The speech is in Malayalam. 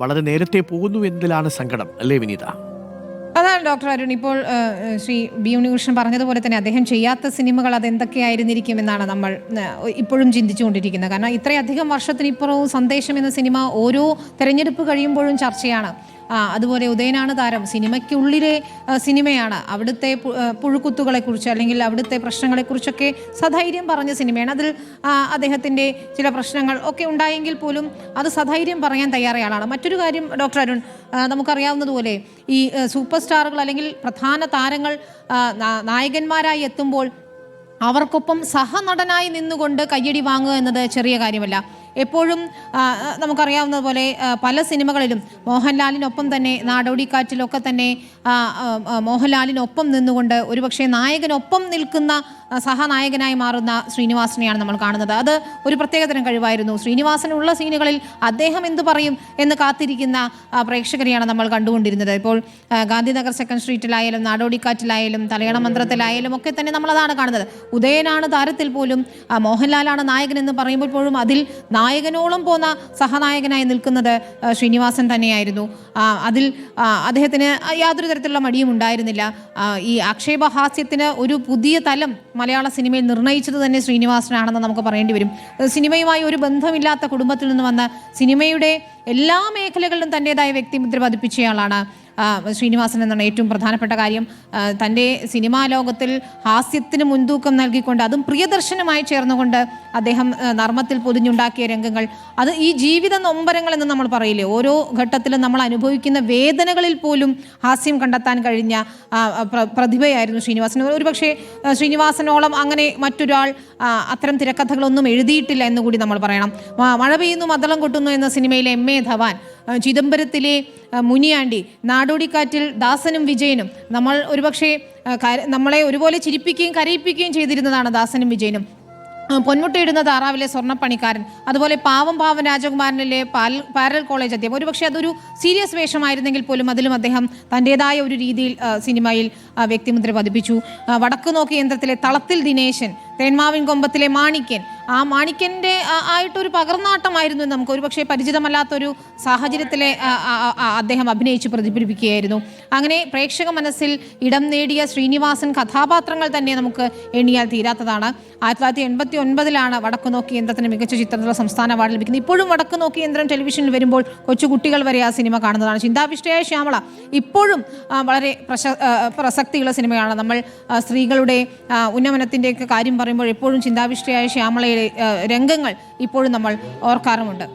വളരെ നേരത്തെ പോകുന്നു എന്നതിലാണ് സങ്കടം അല്ലേ വിനീത? അതാണ് ഡോക്ടർ അരുൺ. ഇപ്പോൾ ശ്രീ ബി ഉണ്ണികൃഷ്ണൻ പറഞ്ഞതുപോലെ തന്നെ അദ്ദേഹം ചെയ്യാത്ത സിനിമകൾ അതെന്തൊക്കെയായിരുന്നിരിക്കും എന്നാണ് നമ്മൾ ഇപ്പോഴും ചിന്തിച്ചുകൊണ്ടിരിക്കുന്നത്. കാരണം ഇത്രയധികം വർഷത്തിനിപ്പുറവും സന്ദേശം എന്ന സിനിമ ഓരോ തെരഞ്ഞെടുപ്പ് കഴിയുമ്പോഴും ചർച്ചയാണ്. അതുപോലെ ഉദയനാണ് താരം. സിനിമയ്ക്കുള്ളിലെ സിനിമയാണ്. അവിടുത്തെ പുഴുക്കുത്തുകളെ കുറിച്ച് പുഴുക്കുത്തുകളെക്കുറിച്ച് അല്ലെങ്കിൽ അവിടുത്തെ പ്രശ്നങ്ങളെക്കുറിച്ചൊക്കെ സധൈര്യം പറഞ്ഞ സിനിമയാണ്. അതിൽ അദ്ദേഹത്തിന്റെ ചില പ്രശ്നങ്ങൾ ഒക്കെ ഉണ്ടായെങ്കിൽ പോലും അത് സധൈര്യം പറയാൻ തയ്യാറായ ആളാണ് മറ്റൊരു കാര്യം ഡോക്ടർ അരുൺ നമുക്കറിയാവുന്നതുപോലെ ഈ സൂപ്പർ സ്റ്റാറുകൾ അല്ലെങ്കിൽ പ്രധാന താരങ്ങൾ നായകന്മാരായി എത്തുമ്പോൾ അവർക്കൊപ്പം സഹനടനായി നിന്നുകൊണ്ട് കയ്യടി വാങ്ങുക എന്നത് ചെറിയ കാര്യമല്ല. എപ്പോഴും നമുക്കറിയാവുന്ന പോലെ പല സിനിമകളിലും മോഹൻലാലിനൊപ്പം തന്നെ നാടോടിക്കാറ്റിലൊക്കെ തന്നെ മോഹൻലാലിനൊപ്പം നിന്നുകൊണ്ട് ഒരുപക്ഷെ നായകനൊപ്പം നിൽക്കുന്ന സഹനായകനായി മാറുന്ന ശ്രീനിവാസനെയാണ് നമ്മൾ കാണുന്നത്. അത് ഒരു പ്രത്യേകതരം കഴിവായിരുന്നു. ശ്രീനിവാസനുള്ള സീനുകളിൽ അദ്ദേഹം എന്തു പറയും എന്ന് കാത്തിരിക്കുന്ന പ്രേക്ഷകരെയാണ് നമ്മൾ കണ്ടുകൊണ്ടിരുന്നത്. ഇപ്പോൾ ഗാന്ധിനഗർ സെക്കൻഡ് സ്ട്രീറ്റിലായാലും നാടോടിക്കാറ്റിലായാലും തലയണ മന്ത്രത്തിലായാലും ഒക്കെ തന്നെ നമ്മളതാണ് കാണുന്നത്. ഉദയനാണ് താരത്തിൽ പോലും മോഹൻലാലാണ് നായകൻ എന്ന് പറയുമ്പോൾ പോലും അതിൽ നായകനോളം പോന്ന സഹനായകനായി നിൽക്കുന്നത് ശ്രീനിവാസൻ തന്നെയായിരുന്നു. അതിൽ അദ്ദേഹത്തിന് യാതൊരു തരത്തിലുള്ള മടിയും ഉണ്ടായിരുന്നില്ല. ഈ ആക്ഷേപഹാസ്യത്തിന് ഒരു പുതിയ തലം മലയാള സിനിമയിൽ നിർണയിച്ചത് തന്നെ ശ്രീനിവാസനാണെന്ന് നമുക്ക് പറയേണ്ടി വരും. സിനിമയുമായി ഒരു ബന്ധമില്ലാത്ത കുടുംബത്തിൽ നിന്ന് വന്ന സിനിമയുടെ എല്ലാ മേഖലകളിലും തന്റെതായ വ്യക്തിമുദ്ര പതിപ്പിച്ചയാളാണ് ശ്രീനിവാസൻ എന്നാണ് ഏറ്റവും പ്രധാനപ്പെട്ട കാര്യം. തന്റെ സിനിമാ ലോകത്തിൽ ഹാസ്യത്തിന് മുൻതൂക്കം നൽകിക്കൊണ്ട് അതും പ്രിയദർശനമായി ചേർന്നുകൊണ്ട് അദ്ദേഹം നർമ്മത്തിൽ പൊതിഞ്ഞുണ്ടാക്കിയ രംഗങ്ങൾ. അത് ഈ ജീവിത നൊമ്പരങ്ങൾ എന്ന് നമ്മൾ പറയില്ലേ? ഓരോ ഘട്ടത്തിലും നമ്മൾ അനുഭവിക്കുന്ന വേദനകളിൽ പോലും ഹാസ്യം കണ്ടെത്താൻ കഴിഞ്ഞ പ്രതിഭയായിരുന്നു ശ്രീനിവാസൻ. ഒരുപക്ഷെ ശ്രീനിവാസനോളം അങ്ങനെ മറ്റൊരാൾ അത്തരം തിരക്കഥകളൊന്നും എഴുതിയിട്ടില്ല എന്നുകൂടി നമ്മൾ പറയണം. മഴ പെയ്യുന്നു മതളം കൊട്ടുന്നു എന്ന സിനിമയിലെ എം എ ധവാൻ ചിദംബരത്തിലെ മുനിയാണ്ടി നാടോടിക്കാറ്റിൽ ദാസനും വിജയനും നമ്മൾ ഒരുപക്ഷെ നമ്മളെ ഒരുപോലെ ചിരിപ്പിക്കുകയും കരയിപ്പിക്കുകയും ചെയ്തിരുന്നതാണ് ദാസനും വിജയനും. പൊന്മുട്ടയിടുന്ന താറാവിലെ സ്വർണപ്പണിക്കാരൻ അതുപോലെ പാവം പാവം രാജകുമാരനിലെ പാൽ പാരൽ കോളേജ് അദ്ദേഹം ഒരുപക്ഷെ അതൊരു സീരിയസ് വേഷമായിരുന്നെങ്കിൽ പോലും അതിലും അദ്ദേഹം തന്റെതായ ഒരു രീതിയിൽ സിനിമയിൽ വ്യക്തിമുദ്ര പതിപ്പിച്ചു. വടക്ക് നോക്കി യന്ത്രത്തിലെ തളത്തിൽ ദിനേശൻ തേന്മാവിൻ കൊമ്പത്തിലെ മാണിക്യൻ ആ മാണിക്കന്റെ ആയിട്ടൊരു പകർന്നാട്ടമായിരുന്നു നമുക്ക് ഒരു പക്ഷേ പരിചിതമല്ലാത്തൊരു സാഹചര്യത്തിലെ അദ്ദേഹം അഭിനയിച്ച് പ്രതിഫലിപ്പിക്കുകയായിരുന്നു. അങ്ങനെ പ്രേക്ഷക മനസ്സിൽ ഇടം നേടിയ ശ്രീനിവാസൻ കഥാപാത്രങ്ങൾ തന്നെ നമുക്ക് എണ്ണിയാൽ തീരാത്തതാണ്. ആയിരത്തി തൊള്ളായിരത്തി എൺപത്തി ഒൻപതിലാണ് വടക്കു നോക്കി യന്ത്രത്തിന് മികച്ച ചിത്രത്തിലുള്ള സംസ്ഥാന അവാർഡ് ലഭിക്കുന്നത്. ഇപ്പോഴും വടക്കു നോക്കി യന്ത്രം ടെലിവിഷനിൽ വരുമ്പോൾ കൊച്ചുകുട്ടികൾ വരെ ആ സിനിമ കാണുന്നതാണ്. ചിന്താവിഷ്ടയായ ശ്യാമള ഇപ്പോഴും വളരെ പ്രശ പ്രസക്തിയുള്ള സിനിമയാണ്. നമ്മൾ സ്ത്രീകളുടെ ഉന്നമനത്തിന്റെയൊക്കെ കാര്യം പറയുമ്പോൾ എപ്പോഴും ചിന്താവിഷ്ടയായ ശ്യാമളയുടെ രംഗങ്ങൾ ഇപ്പോഴും നമ്മൾ ഓർക്കാറുമുണ്ട്.